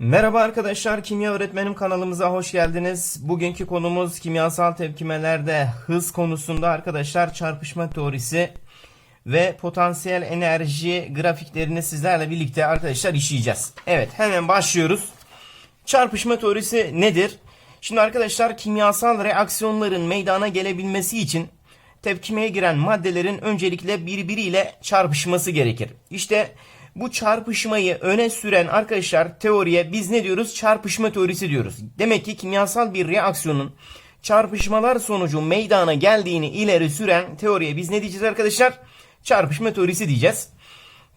Merhaba arkadaşlar, Kimya Öğretmenim kanalımıza hoş geldiniz. Bugünkü konumuz kimyasal tepkimelerde hız konusunda arkadaşlar çarpışma teorisi ve potansiyel enerji grafiklerini sizlerle birlikte arkadaşlar işleyeceğiz. Evet, hemen başlıyoruz. Çarpışma teorisi nedir? Şimdi arkadaşlar kimyasal reaksiyonların meydana gelebilmesi için tepkimeye giren maddelerin öncelikle birbiriyle çarpışması gerekir. İşte çarpışmayı öne süren arkadaşlar teoriye biz ne diyoruz? Çarpışma teorisi diyoruz. Demek ki kimyasal bir reaksiyonun çarpışmalar sonucu meydana geldiğini ileri süren teoriye biz ne diyeceğiz arkadaşlar? Çarpışma teorisi diyeceğiz.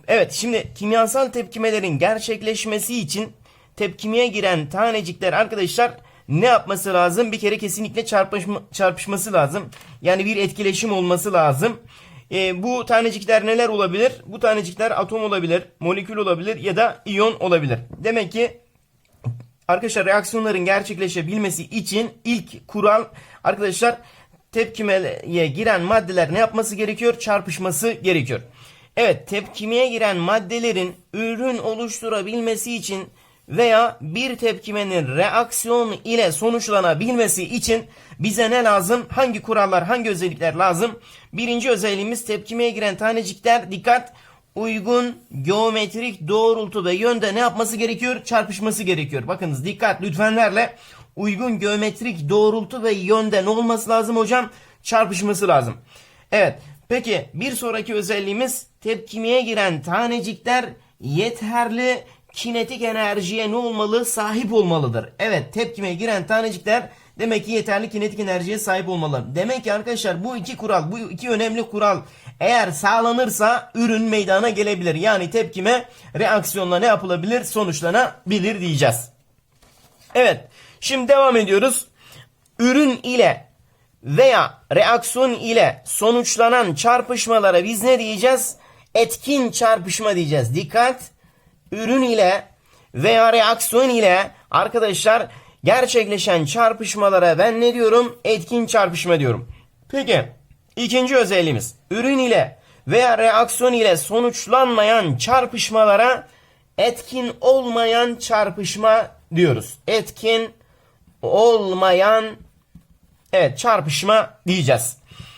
Evet şimdi kimyasal tepkimelerin gerçekleşmesi için tepkimeye giren tanecikler arkadaşlar ne yapması lazım? Bir kere kesinlikle çarpışma, çarpışması lazım. Yani bir etkileşim olması lazım. Ee, bu tanecikler neler olabilir? Bu tanecikler atom olabilir, molekül olabilir ya da iyon olabilir. Demek ki Arkadaşlar reaksiyonların gerçekleşebilmesi için ilk kural arkadaşlar tepkimeye giren maddeler ne yapması gerekiyor? Çarpışması gerekiyor. Evet tepkimeye giren maddelerin ürün oluşturabilmesi için veya bir tepkimenin reaksiyon ile sonuçlanabilmesi için bize ne lazım? Hangi kurallar, hangi özellikler lazım? Birinci özelliğimiz tepkimeye giren tanecikler dikkat uygun geometrik doğrultu ve yönde ne yapması gerekiyor? Çarpışması gerekiyor. Bakınız dikkat lütfenlerle uygun geometrik doğrultu ve yönde ne olması lazım hocam? Çarpışması lazım. Evet. Peki bir sonraki özelliğimiz tepkimeye giren tanecikler yeterli kinetik enerjiye ne olmalı? Sahip olmalıdır. Evet tepkimeye giren tanecikler demek ki yeterli kinetik enerjiye sahip olmalı. Demek ki arkadaşlar bu iki kural, bu iki önemli kural eğer sağlanırsa ürün meydana gelebilir. Yani tepkime reaksiyonla ne yapılabilir? Sonuçlanabilir diyeceğiz. Evet şimdi devam ediyoruz. Ürün ile veya reaksiyon ile sonuçlanan çarpışmalara biz ne diyeceğiz? Etkin çarpışma diyeceğiz. Dikkat! Ürün ile veya reaksiyon ile arkadaşlar gerçekleşen çarpışmalara ben ne diyorum? Etkin çarpışma diyorum. Peki ikinci özelliğimiz ürün ile veya reaksiyon ile sonuçlanmayan çarpışmalara etkin olmayan çarpışma diyoruz. Etkin olmayan Evet çarpışma diyeceğiz.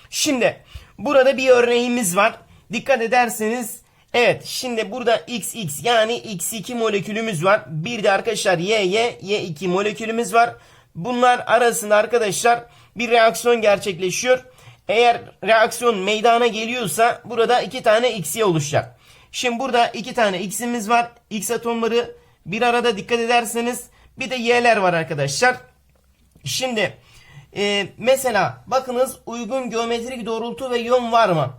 Şimdi burada bir örneğimiz var. Dikkat ederseniz evet şimdi burada XX yani X2 molekülümüz var. Bir de arkadaşlar YY Y2 molekülümüz var. Bunlar arasında arkadaşlar bir reaksiyon gerçekleşiyor. Eğer reaksiyon meydana geliyorsa burada iki tane XY oluşacak. Şimdi burada iki tane X'imiz var. X atomları bir arada dikkat ederseniz bir de Y'ler var arkadaşlar. Şimdi e, mesela bakınız uygun geometrik doğrultu ve yön var mı?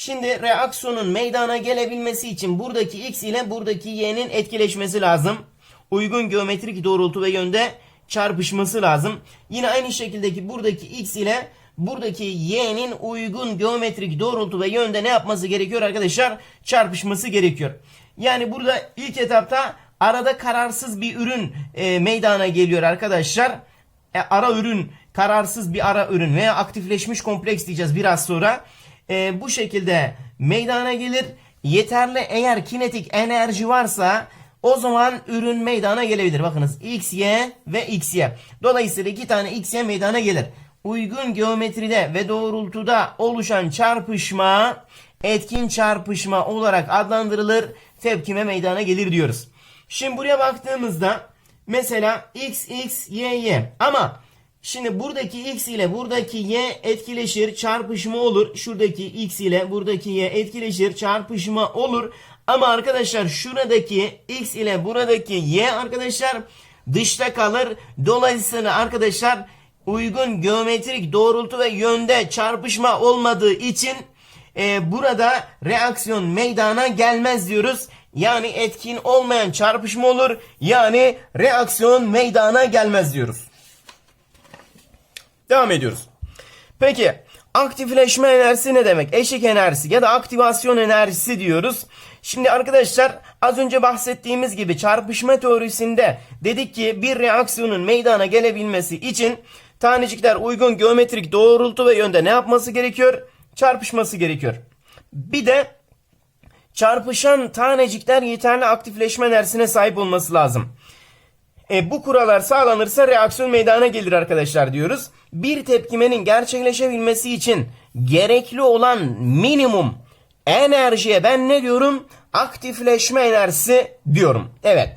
Şimdi reaksiyonun meydana gelebilmesi için buradaki x ile buradaki y'nin etkileşmesi lazım. Uygun geometrik doğrultu ve yönde çarpışması lazım. Yine aynı şekildeki buradaki x ile buradaki y'nin uygun geometrik doğrultu ve yönde ne yapması gerekiyor arkadaşlar? Çarpışması gerekiyor. Yani burada ilk etapta arada kararsız bir ürün e, meydana geliyor arkadaşlar. E, ara ürün kararsız bir ara ürün veya aktifleşmiş kompleks diyeceğiz biraz sonra. E, bu şekilde meydana gelir. Yeterli eğer kinetik enerji varsa o zaman ürün meydana gelebilir. Bakınız XY ve XY. Dolayısıyla iki tane XY meydana gelir. Uygun geometride ve doğrultuda oluşan çarpışma etkin çarpışma olarak adlandırılır. Tepkime meydana gelir diyoruz. Şimdi buraya baktığımızda mesela X, X, Y, Y. Ama Şimdi buradaki x ile buradaki y etkileşir, çarpışma olur. Şuradaki x ile buradaki y etkileşir, çarpışma olur. Ama arkadaşlar şuradaki x ile buradaki y arkadaşlar dışta kalır. Dolayısıyla arkadaşlar uygun geometrik doğrultu ve yönde çarpışma olmadığı için e, burada reaksiyon meydana gelmez diyoruz. Yani etkin olmayan çarpışma olur. Yani reaksiyon meydana gelmez diyoruz. Devam ediyoruz. Peki aktifleşme enerjisi ne demek? Eşik enerjisi ya da aktivasyon enerjisi diyoruz. Şimdi arkadaşlar az önce bahsettiğimiz gibi çarpışma teorisinde dedik ki bir reaksiyonun meydana gelebilmesi için tanecikler uygun geometrik doğrultu ve yönde ne yapması gerekiyor? Çarpışması gerekiyor. Bir de çarpışan tanecikler yeterli aktifleşme enerjisine sahip olması lazım. E, bu kurallar sağlanırsa reaksiyon meydana gelir arkadaşlar diyoruz. Bir tepkimenin gerçekleşebilmesi için gerekli olan minimum enerjiye ben ne diyorum? Aktifleşme enerjisi diyorum. Evet.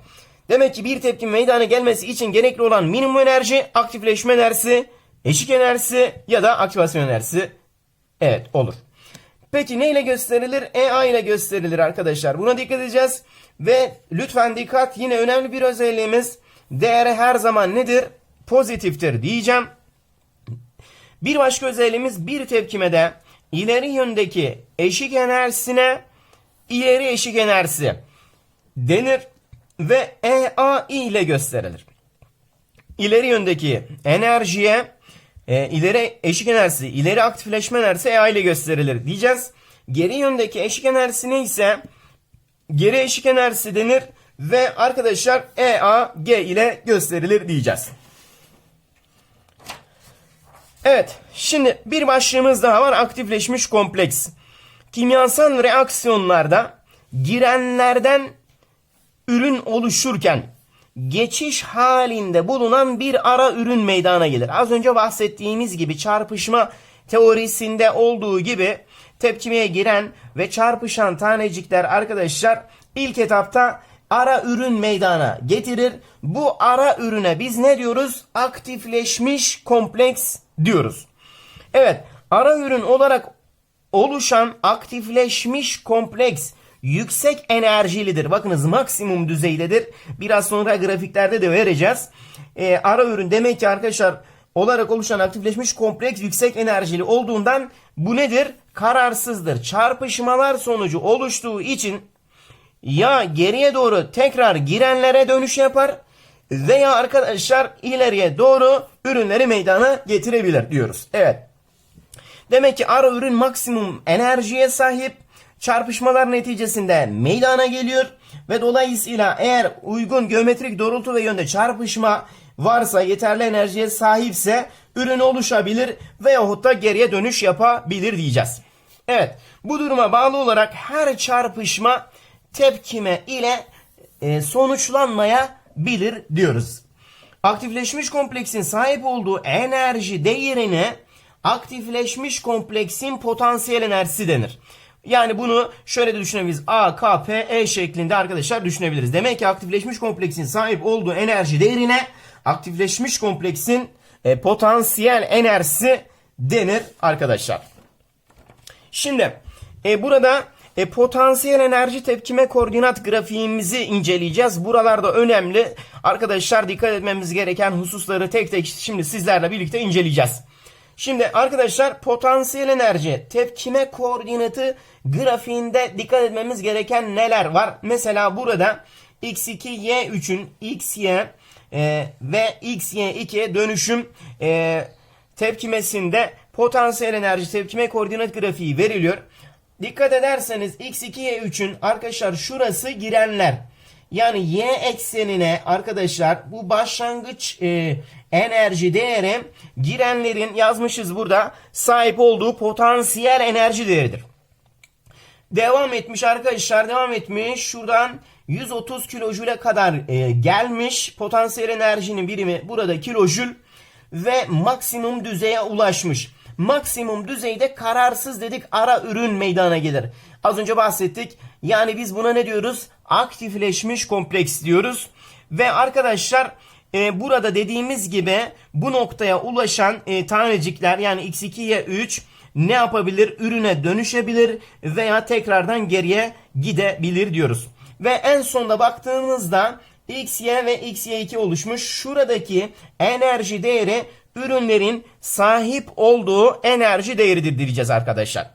Demek ki bir tepki meydana gelmesi için gerekli olan minimum enerji, aktifleşme enerjisi, eşik enerjisi ya da aktivasyon enerjisi. Evet olur. Peki neyle gösterilir? EA ile gösterilir arkadaşlar. Buna dikkat edeceğiz. Ve lütfen dikkat yine önemli bir özelliğimiz. Değeri her zaman nedir? Pozitiftir diyeceğim. Bir başka özelliğimiz bir tepkimede ileri yöndeki eşik enerjisine ileri eşik enerjisi denir ve EAI ile gösterilir. İleri yöndeki enerjiye e, ileri eşik enerjisi, ileri aktifleşme enerjisi EA ile gösterilir diyeceğiz. Geri yöndeki eşik enerjisi neyse geri eşik enerjisi denir ve arkadaşlar EAG ile gösterilir diyeceğiz. Evet, şimdi bir başlığımız daha var. Aktifleşmiş kompleks. Kimyasal reaksiyonlarda girenlerden ürün oluşurken geçiş halinde bulunan bir ara ürün meydana gelir. Az önce bahsettiğimiz gibi çarpışma teorisinde olduğu gibi tepkimeye giren ve çarpışan tanecikler arkadaşlar ilk etapta ara ürün meydana getirir. Bu ara ürüne biz ne diyoruz? Aktifleşmiş kompleks diyoruz. Evet, ara ürün olarak oluşan aktifleşmiş kompleks yüksek enerjilidir. Bakınız maksimum düzeydedir. Biraz sonra grafiklerde de vereceğiz. Ee, ara ürün demek ki arkadaşlar olarak oluşan aktifleşmiş kompleks yüksek enerjili olduğundan bu nedir? Kararsızdır. Çarpışmalar sonucu oluştuğu için ya geriye doğru tekrar girenlere dönüş yapar veya arkadaşlar ileriye doğru ürünleri meydana getirebilir diyoruz. Evet. Demek ki ara ürün maksimum enerjiye sahip çarpışmalar neticesinde meydana geliyor ve dolayısıyla eğer uygun geometrik doğrultu ve yönde çarpışma varsa yeterli enerjiye sahipse ürün oluşabilir veyahut da geriye dönüş yapabilir diyeceğiz. Evet bu duruma bağlı olarak her çarpışma tepkime ile e, sonuçlanmayabilir diyoruz. Aktifleşmiş kompleksin sahip olduğu enerji değerine aktifleşmiş kompleksin potansiyel enerjisi denir. Yani bunu şöyle de düşünebiliriz. A, K, P, E şeklinde arkadaşlar düşünebiliriz. Demek ki aktifleşmiş kompleksin sahip olduğu enerji değerine aktifleşmiş kompleksin e, potansiyel enerjisi denir arkadaşlar. Şimdi e, burada e, potansiyel enerji tepkime koordinat grafiğimizi inceleyeceğiz. Buralarda önemli. Arkadaşlar dikkat etmemiz gereken hususları tek tek şimdi sizlerle birlikte inceleyeceğiz. Şimdi arkadaşlar potansiyel enerji tepkime koordinatı grafiğinde dikkat etmemiz gereken neler var? Mesela burada x2 y3'ün xy e, ve xy2'ye dönüşüm e, tepkimesinde potansiyel enerji tepkime koordinat grafiği veriliyor. Dikkat ederseniz x2 y3'ün arkadaşlar şurası girenler. Yani y eksenine arkadaşlar bu başlangıç e, enerji değeri girenlerin yazmışız burada sahip olduğu potansiyel enerji değeridir. Devam etmiş arkadaşlar devam etmiş şuradan 130 kilojüle kadar e, gelmiş potansiyel enerjinin birimi burada kilojül ve maksimum düzeye ulaşmış. Maksimum düzeyde kararsız dedik ara ürün meydana gelir. Az önce bahsettik. Yani biz buna ne diyoruz? Aktifleşmiş kompleks diyoruz. Ve arkadaşlar e, burada dediğimiz gibi bu noktaya ulaşan e, tanecikler yani x2'ye 3 ne yapabilir? Ürüne dönüşebilir veya tekrardan geriye gidebilir diyoruz. Ve en sonda baktığımızda XY ve XY2 oluşmuş. Şuradaki enerji değeri ürünlerin sahip olduğu enerji değeridir diyeceğiz arkadaşlar.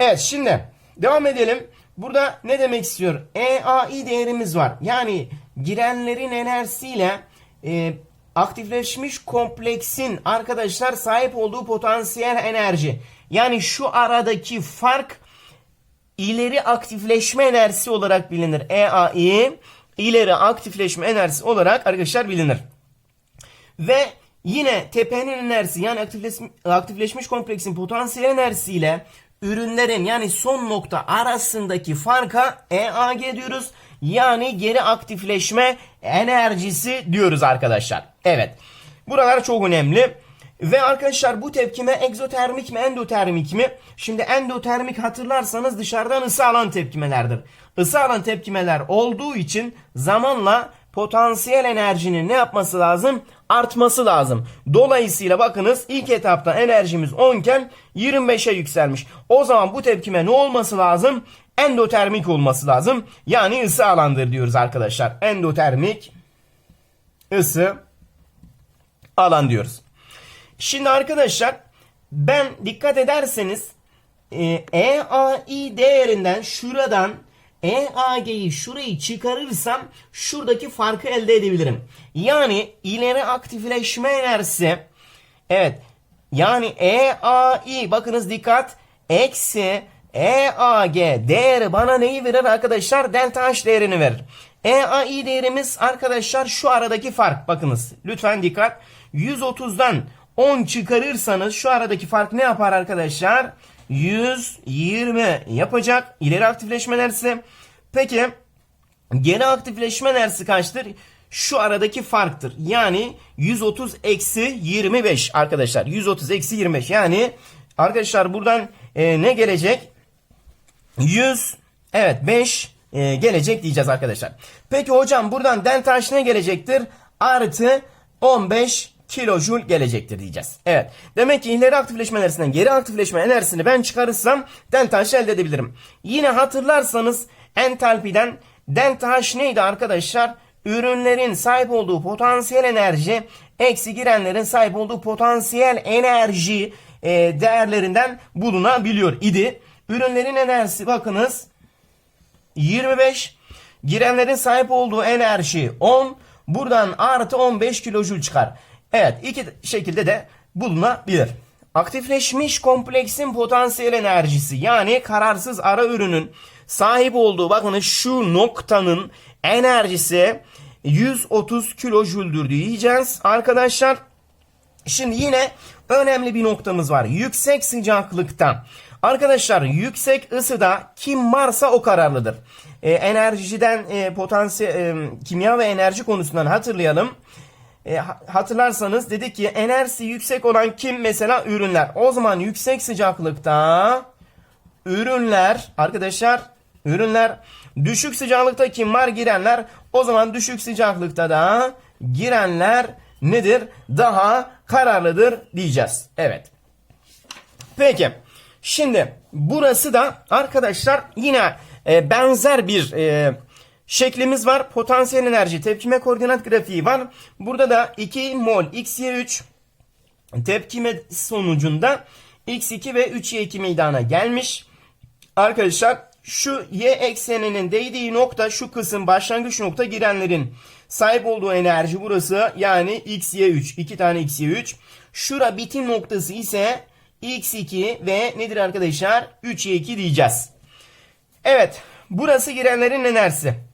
Evet şimdi devam edelim. Burada ne demek istiyor? EAI değerimiz var. Yani girenlerin enerjisiyle e, aktifleşmiş kompleksin arkadaşlar sahip olduğu potansiyel enerji. Yani şu aradaki fark ileri aktifleşme enerjisi olarak bilinir. EAI ileri aktifleşme enerjisi olarak arkadaşlar bilinir. Ve yine tepenin enerjisi yani aktifleşmiş, kompleksin potansiyel enerjisiyle ürünlerin yani son nokta arasındaki farka EAG diyoruz. Yani geri aktifleşme enerjisi diyoruz arkadaşlar. Evet. Buralar çok önemli. Ve arkadaşlar bu tepkime egzotermik mi endotermik mi? Şimdi endotermik hatırlarsanız dışarıdan ısı alan tepkimelerdir. Isı alan tepkimeler olduğu için zamanla potansiyel enerjinin ne yapması lazım? Artması lazım. Dolayısıyla bakınız ilk etapta enerjimiz 10 iken 25'e yükselmiş. O zaman bu tepkime ne olması lazım? Endotermik olması lazım. Yani ısı alandır diyoruz arkadaşlar. Endotermik ısı alan diyoruz. Şimdi arkadaşlar ben dikkat ederseniz e, EAI değerinden şuradan EAG'yi şurayı çıkarırsam şuradaki farkı elde edebilirim. Yani ileri aktifleşme enerjisi evet yani EAI bakınız dikkat eksi EAG değeri bana neyi verir arkadaşlar? Delta H değerini verir. EAI değerimiz arkadaşlar şu aradaki fark. Bakınız lütfen dikkat. 130'dan 10 çıkarırsanız şu aradaki fark ne yapar arkadaşlar? 120 yapacak. İleri aktifleşme enerjisi. Peki geri aktifleşme enerjisi kaçtır? Şu aradaki farktır. Yani 130 eksi 25 arkadaşlar. 130 eksi 25. Yani arkadaşlar buradan e, ne gelecek? 100 evet 5 e, gelecek diyeceğiz arkadaşlar. Peki hocam buradan delta H ne gelecektir? Artı 15 kilojoule gelecektir diyeceğiz. Evet. Demek ki ileri aktifleşme enerjisinden geri aktifleşme enerjisini ben çıkarırsam delta H elde edebilirim. Yine hatırlarsanız entalpiden delta H neydi arkadaşlar? Ürünlerin sahip olduğu potansiyel enerji eksi girenlerin sahip olduğu potansiyel enerji e, değerlerinden bulunabiliyor idi. Ürünlerin enerjisi bakınız 25. Girenlerin sahip olduğu enerji 10. Buradan artı 15 kilojül çıkar. Evet iki şekilde de bulunabilir. Aktifleşmiş kompleksin potansiyel enerjisi yani kararsız ara ürünün sahip olduğu bakın şu noktanın enerjisi 130 kilojüldür diyeceğiz arkadaşlar. Şimdi yine önemli bir noktamız var. Yüksek sıcaklıkta. Arkadaşlar yüksek ısıda kim varsa o kararlıdır. E, enerjiden e, potansiyel e, kimya ve enerji konusundan hatırlayalım. E, hatırlarsanız dedik ki enerjisi yüksek olan kim mesela ürünler. O zaman yüksek sıcaklıkta ürünler arkadaşlar ürünler düşük sıcaklıkta kim var girenler. O zaman düşük sıcaklıkta da girenler nedir? Daha kararlıdır diyeceğiz. Evet. Peki. Şimdi burası da arkadaşlar yine e, benzer bir e, şeklimiz var. Potansiyel enerji tepkime koordinat grafiği var. Burada da 2 mol XY3 tepkime sonucunda X2 ve 3Y2 meydana gelmiş. Arkadaşlar şu Y ekseninin değdiği nokta şu kısım başlangıç nokta girenlerin sahip olduğu enerji burası yani XY3 iki tane XY3 şura bitim noktası ise X2 ve nedir arkadaşlar 3Y2 diyeceğiz. Evet burası girenlerin enerjisi.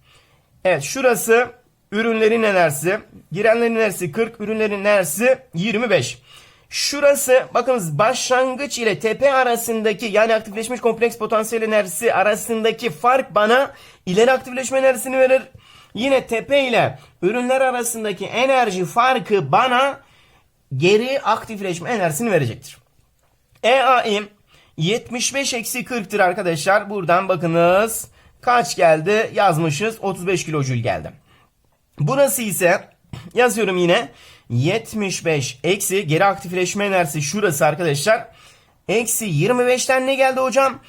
Evet şurası ürünlerin enerjisi. Girenlerin enerjisi 40 ürünlerin enerjisi 25. Şurası bakınız başlangıç ile tepe arasındaki yani aktifleşmiş kompleks potansiyel enerjisi arasındaki fark bana ileri aktifleşme enerjisini verir. Yine tepe ile ürünler arasındaki enerji farkı bana geri aktifleşme enerjisini verecektir. EAI 75 eksi 40'tır arkadaşlar. Buradan bakınız kaç geldi yazmışız 35 kilojül geldi. Burası ise yazıyorum yine 75 eksi geri aktifleşme enerjisi şurası arkadaşlar. Eksi 25'ten ne geldi hocam?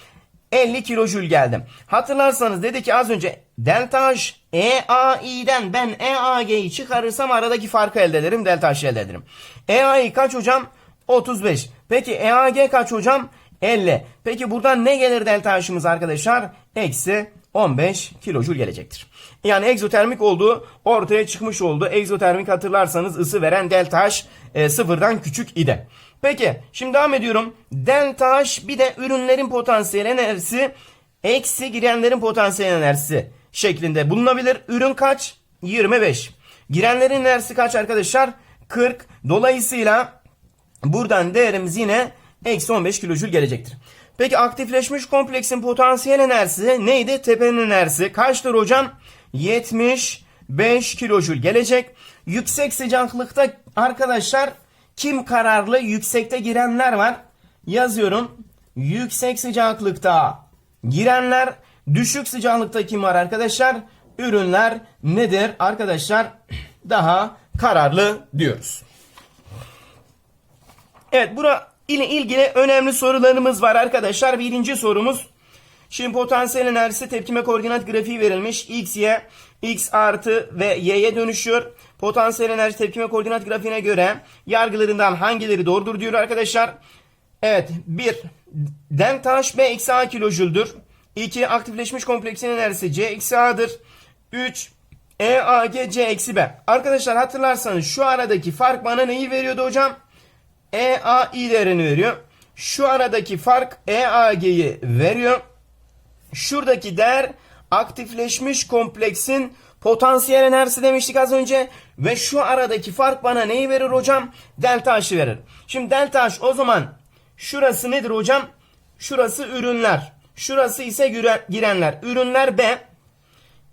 50 kilojül geldi. Hatırlarsanız dedi ki az önce delta H EAI'den ben EAG'yi çıkarırsam aradaki farkı elde ederim. Delta H elde ederim. EAI kaç hocam? 35. Peki EAG kaç hocam? 50. Peki buradan ne gelir delta H'ımız arkadaşlar? Eksi 15 kilojül gelecektir. Yani egzotermik olduğu ortaya çıkmış oldu. Egzotermik hatırlarsanız ısı veren delta H e, sıfırdan küçük idi. Peki şimdi devam ediyorum. Delta H bir de ürünlerin potansiyel enerjisi eksi girenlerin potansiyel enerjisi şeklinde bulunabilir. Ürün kaç? 25. Girenlerin enerjisi kaç arkadaşlar? 40. Dolayısıyla buradan değerimiz yine eksi 15 kilojül gelecektir. Peki aktifleşmiş kompleksin potansiyel enerjisi neydi? Tepenin enerjisi. Kaçtır hocam? 75 kilojül gelecek. Yüksek sıcaklıkta arkadaşlar kim kararlı? Yüksekte girenler var. Yazıyorum. Yüksek sıcaklıkta girenler. Düşük sıcaklıkta kim var arkadaşlar? Ürünler nedir arkadaşlar? Daha kararlı diyoruz. Evet bura ile ilgili önemli sorularımız var arkadaşlar. Birinci sorumuz. Şimdi potansiyel enerjisi tepkime koordinat grafiği verilmiş. X, Y, X artı ve Y'ye dönüşüyor. Potansiyel enerji tepkime koordinat grafiğine göre yargılarından hangileri doğrudur diyor arkadaşlar. Evet 1. Delta H B eksi A kilojüldür. 2. Aktifleşmiş kompleksin enerjisi C eksi A'dır. 3. E A G C eksi B. Arkadaşlar hatırlarsanız şu aradaki fark bana neyi veriyordu hocam? EAI değerini veriyor. Şu aradaki fark EAG'yi veriyor. Şuradaki değer aktifleşmiş kompleksin potansiyel enerjisi demiştik az önce. Ve şu aradaki fark bana neyi verir hocam? Delta H'ı verir. Şimdi delta H o zaman şurası nedir hocam? Şurası ürünler. Şurası ise girenler. Ürünler B.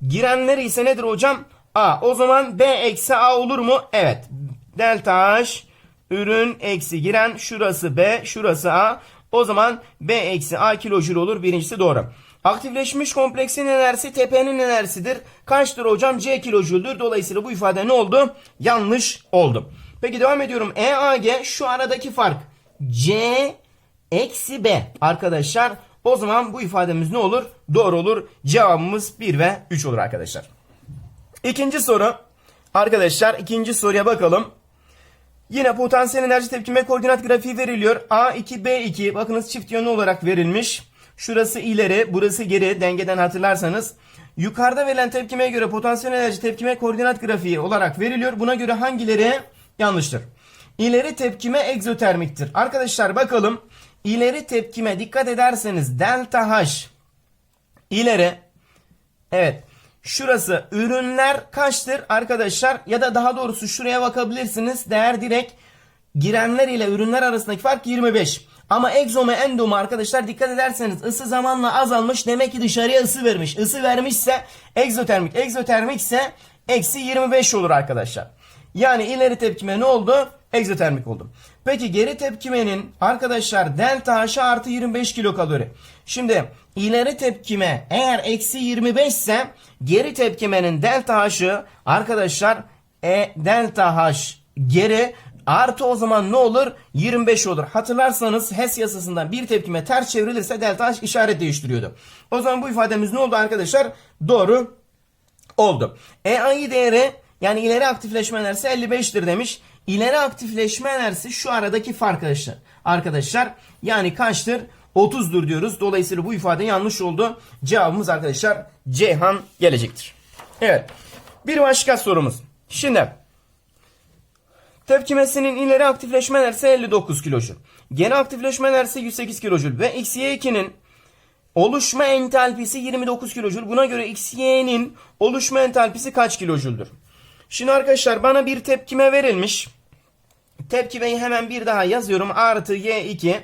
Girenler ise nedir hocam? A. O zaman B eksi A olur mu? Evet. Delta H ürün eksi giren şurası B şurası A. O zaman B eksi A kilojül olur. Birincisi doğru. Aktifleşmiş kompleksin enerjisi tepenin enerjisidir. Kaçtır hocam? C kilojüldür. Dolayısıyla bu ifade ne oldu? Yanlış oldu. Peki devam ediyorum. EAG şu aradaki fark. C eksi B. Arkadaşlar o zaman bu ifademiz ne olur? Doğru olur. Cevabımız 1 ve 3 olur arkadaşlar. İkinci soru. Arkadaşlar ikinci soruya bakalım. Yine potansiyel enerji tepkime koordinat grafiği veriliyor. A2 B2 bakınız çift yönlü olarak verilmiş. Şurası ileri, burası geri dengeden hatırlarsanız. Yukarıda verilen tepkimeye göre potansiyel enerji tepkime koordinat grafiği olarak veriliyor. Buna göre hangileri yanlıştır? İleri tepkime egzotermiktir. Arkadaşlar bakalım. İleri tepkime dikkat ederseniz delta H ileri Evet. Şurası ürünler kaçtır arkadaşlar? Ya da daha doğrusu şuraya bakabilirsiniz. Değer direkt girenler ile ürünler arasındaki fark 25. Ama egzoma endoma arkadaşlar dikkat ederseniz ısı zamanla azalmış. Demek ki dışarıya ısı vermiş. Isı vermişse egzotermik. Egzotermik ise eksi 25 olur arkadaşlar. Yani ileri tepkime ne oldu? Egzotermik oldu. Peki geri tepkimenin arkadaşlar delta H artı 25 kilokalori. Şimdi ileri tepkime eğer eksi 25 ise geri tepkimenin delta H'ı arkadaşlar e, delta H geri artı o zaman ne olur? 25 olur. Hatırlarsanız HES yasasından bir tepkime ters çevrilirse delta H işaret değiştiriyordu. O zaman bu ifademiz ne oldu arkadaşlar? Doğru oldu. EAI değeri yani ileri aktifleşme enerjisi 55'tir demiş. İleri aktifleşme enerjisi şu aradaki fark arkadaşlar. Arkadaşlar yani kaçtır? 30'dur diyoruz. Dolayısıyla bu ifade yanlış oldu. Cevabımız arkadaşlar Ceyhan gelecektir. Evet. Bir başka sorumuz. Şimdi tepkimesinin ileri aktifleşme enerjisi 59 kilojül. Geri aktifleşme enerjisi 108 kilojül ve XY2'nin oluşma entalpisi 29 kilojül. Buna göre XY'nin oluşma entalpisi kaç kilojüldür? Şimdi arkadaşlar bana bir tepkime verilmiş. Tepkimeyi hemen bir daha yazıyorum. Artı Y2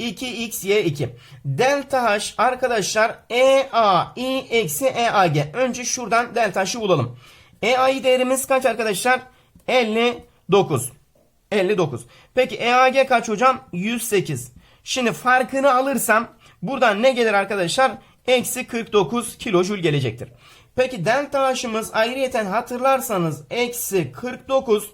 2xy2. Delta H arkadaşlar EAI eksi EAG. Önce şuradan delta H'ı bulalım. EAI değerimiz kaç arkadaşlar? 59. 59. Peki EAG kaç hocam? 108. Şimdi farkını alırsam buradan ne gelir arkadaşlar? Eksi 49 kilojül gelecektir. Peki delta H'ımız ayrıyeten hatırlarsanız eksi 49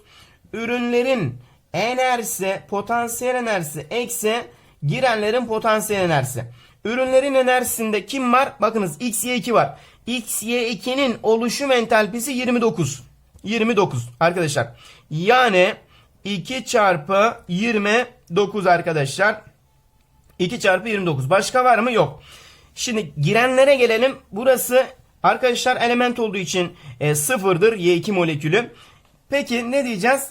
ürünlerin enerjisi, potansiyel enerjisi eksi girenlerin potansiyel enerjisi. Ürünlerin enerjisinde kim var? Bakınız XY2 var. XY2'nin oluşum entalpisi 29. 29 arkadaşlar. Yani 2 çarpı 29 arkadaşlar. 2 çarpı 29. Başka var mı? Yok. Şimdi girenlere gelelim. Burası arkadaşlar element olduğu için e, sıfırdır Y2 molekülü. Peki ne diyeceğiz?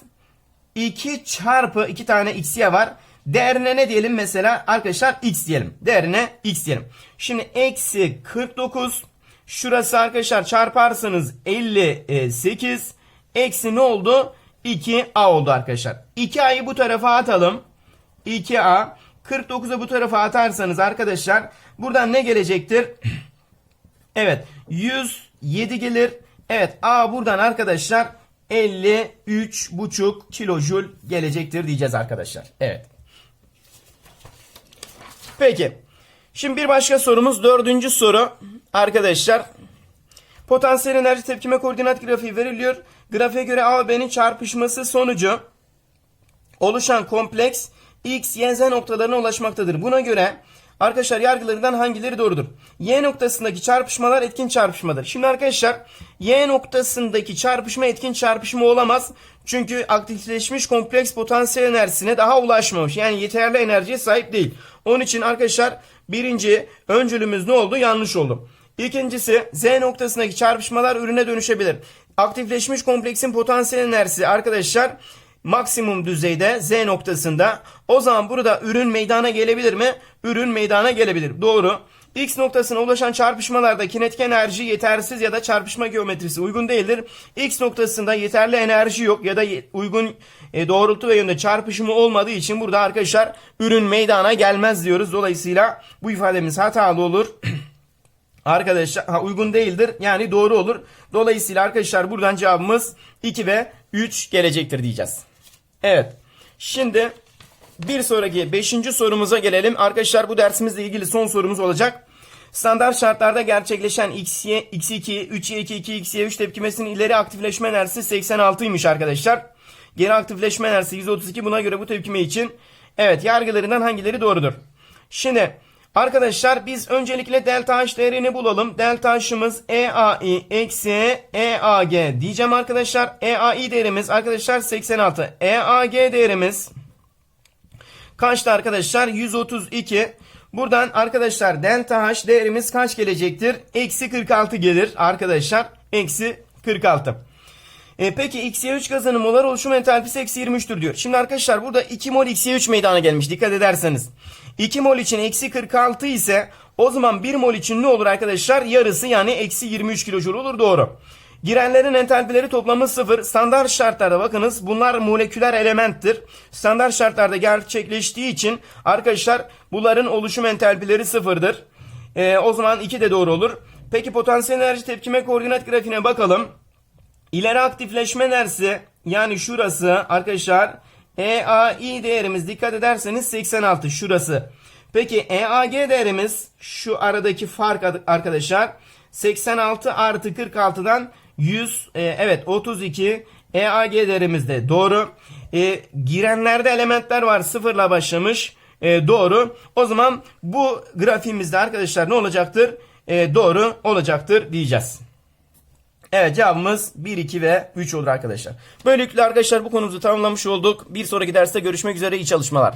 2 çarpı 2 tane x'ye var. Değerine ne diyelim mesela arkadaşlar x diyelim. Değerine x diyelim. Şimdi eksi 49 şurası arkadaşlar çarparsanız 58 eksi ne oldu? 2a oldu arkadaşlar. 2a'yı bu tarafa atalım. 2a 49'u bu tarafa atarsanız arkadaşlar buradan ne gelecektir? Evet 107 gelir. Evet A buradan arkadaşlar 53,5 kilojül gelecektir diyeceğiz arkadaşlar. Evet. Peki. Şimdi bir başka sorumuz dördüncü soru. Arkadaşlar potansiyel enerji tepkime koordinat grafiği veriliyor. Grafiğe göre A ve B'nin çarpışması sonucu oluşan kompleks X, Y, Z noktalarına ulaşmaktadır. Buna göre arkadaşlar yargılarından hangileri doğrudur? Y noktasındaki çarpışmalar etkin çarpışmadır. Şimdi arkadaşlar Y noktasındaki çarpışma etkin çarpışma olamaz. Çünkü aktifleşmiş kompleks potansiyel enerjisine daha ulaşmamış. Yani yeterli enerjiye sahip değil. Onun için arkadaşlar birinci öncülümüz ne oldu? Yanlış oldu. İkincisi Z noktasındaki çarpışmalar ürüne dönüşebilir. Aktifleşmiş kompleksin potansiyel enerjisi arkadaşlar maksimum düzeyde Z noktasında. O zaman burada ürün meydana gelebilir mi? Ürün meydana gelebilir. Doğru. X noktasına ulaşan çarpışmalarda kinetik enerji yetersiz ya da çarpışma geometrisi uygun değildir. X noktasında yeterli enerji yok ya da uygun e, doğrultu ve yönde çarpışımı olmadığı için burada arkadaşlar ürün meydana gelmez diyoruz. Dolayısıyla bu ifademiz hatalı olur. Arkadaşlar ha, uygun değildir. Yani doğru olur. Dolayısıyla arkadaşlar buradan cevabımız 2 ve 3 gelecektir diyeceğiz. Evet. Şimdi bir sonraki 5. sorumuza gelelim. Arkadaşlar bu dersimizle ilgili son sorumuz olacak. Standart şartlarda gerçekleşen XY, X2, 3Y2, 2XY3 tepkimesinin ileri aktifleşme enerjisi 86'ymış arkadaşlar. Geri aktifleşme enerjisi 132. Buna göre bu tepkime için evet yargılarından hangileri doğrudur? Şimdi arkadaşlar biz öncelikle delta H değerini bulalım. Delta H'ımız EAI eksi EAG diyeceğim arkadaşlar. EAI değerimiz arkadaşlar 86. EAG değerimiz kaçtı arkadaşlar? 132. Buradan arkadaşlar delta H değerimiz kaç gelecektir? Eksi 46 gelir arkadaşlar. Eksi 46. E, peki XY3 gazının molar oluşum entalpisi eksi 23'tür diyor. Şimdi arkadaşlar burada 2 mol XY3 meydana gelmiş dikkat ederseniz. 2 mol için eksi 46 ise o zaman 1 mol için ne olur arkadaşlar? Yarısı yani eksi 23 kilojül olur doğru. Girenlerin entalpileri toplamı 0. Standart şartlarda bakınız bunlar moleküler elementtir. Standart şartlarda gerçekleştiği için arkadaşlar bunların oluşum entalpileri sıfırdır. E, o zaman 2 de doğru olur. Peki potansiyel enerji tepkime koordinat grafiğine bakalım. İleri aktifleşme enerjisi yani şurası arkadaşlar EAI değerimiz dikkat ederseniz 86 şurası. Peki EAG değerimiz şu aradaki fark ad- arkadaşlar 86 artı 46'dan 100 e, evet 32 EAG değerimiz de doğru. E, girenlerde elementler var sıfırla başlamış. E, doğru. O zaman bu grafiğimizde arkadaşlar ne olacaktır? E, doğru olacaktır diyeceğiz. Evet cevabımız 1, 2 ve 3 olur arkadaşlar. Böylelikle arkadaşlar bu konumuzu tamamlamış olduk. Bir sonraki derste görüşmek üzere iyi çalışmalar.